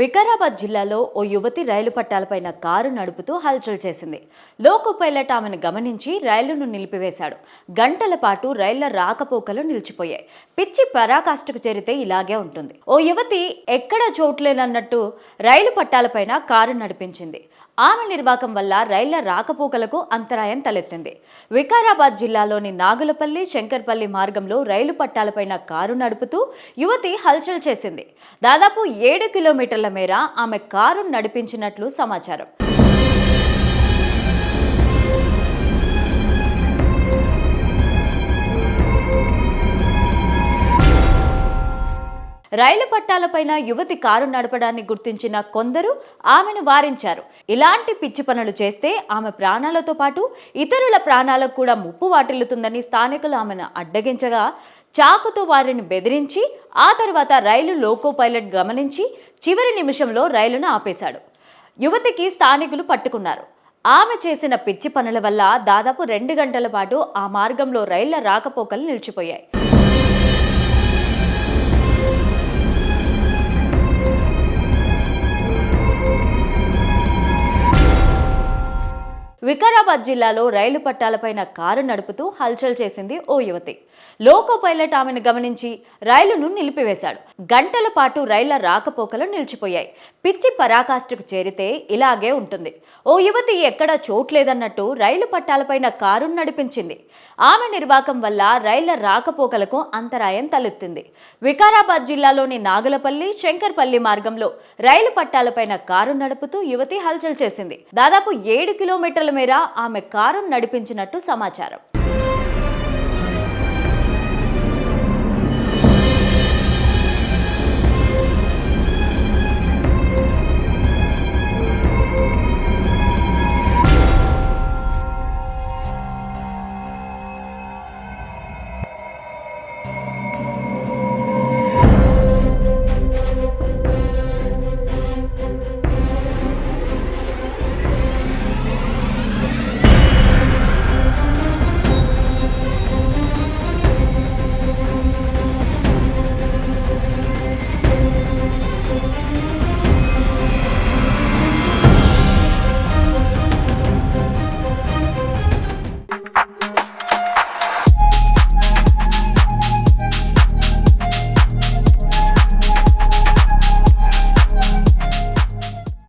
వికారాబాద్ జిల్లాలో ఓ యువతి రైలు పట్టాలపైన కారు నడుపుతూ హల్చల్ చేసింది. లోకో పైలట్ ఆమెను గమనించి రైలును నిలిపివేశాడు. గంటల పాటు రైళ్ళ రాకపోకలు నిలిచిపోయాయి. పిచ్చి పరాకాష్ఠకు చేరితే ఇలాగే ఉంటుంది. ఓ యువతి ఎక్కడ చోట్లేనన్నట్టు రైలు పట్టాలపైన కారు నడిపించింది. ఆమె నిర్వాకం వల్ల రైళ్ళ రాకపోకలకు అంతరాయం తలెత్తింది. వికారాబాద్ జిల్లాలోని నాగులపల్లి శంకర్పల్లి మార్గంలో రైలు పట్టాలపైన కారు నడుపుతూ యువతి హల్చల్ చేసింది. దాదాపు ఏడు కిలోమీటర్ల మేర ఆమె కారు నడిపించినట్లు సమాచారం. రైలు పట్టాలపైన యువతి కారు నడపడాన్ని గుర్తించిన కొందరు ఆమెను వారించారు. ఇలాంటి పిచ్చి పనులు చేస్తే ఆమె ప్రాణాలతో పాటు ఇతరుల ప్రాణాలకు కూడా ముప్పు వాటిల్లుతుందని స్థానికులు ఆమెను అడ్డగించగా చాకుతో వారిని బెదిరించి ఆ తర్వాత రైలు లోకో పైలట్ గమనించి చివరి నిమిషంలో రైలును ఆపేశాడు. యువతికి స్థానికులు పట్టుకున్నారు. ఆమె చేసిన పిచ్చి పనుల వల్ల దాదాపు రెండు గంటల పాటు ఆ మార్గంలో రైళ్ళ రాకపోకలు నిలిచిపోయాయి. వికారాబాద్ జిల్లాలో రైలు పట్టాలపైన కారు నడుపుతూ హల్చల్ చేసింది ఓ యువతి. లోకో పైలట్ ఆమెను గమనించి రైలును నిలిపివేశాడు. గంటల పాటు రైళ్ళ రాకపోకలు నిలిచిపోయాయి. పిచ్చి పరాకాష్ఠకు చేరితే ఇలాగే ఉంటుంది. ఓ యువతి ఎక్కడా చోట్లేదన్నట్టు రైలు పట్టాలపైన కారును నడిపించింది. ఆమె నిర్వాకం వల్ల రైళ్ళ రాకపోకలకు అంతరాయం తలెత్తింది. వికారాబాద్ జిల్లాలోని నాగులపల్లి శంకర్పల్లి మార్గంలో రైలు పట్టాలపైన కారు నడుపుతూ యువతి హల్చల్ చేసింది. దాదాపు ఏడు కిలోమీటర్ల మేర ఆమె కారు నడిపించినట్టు సమాచారం.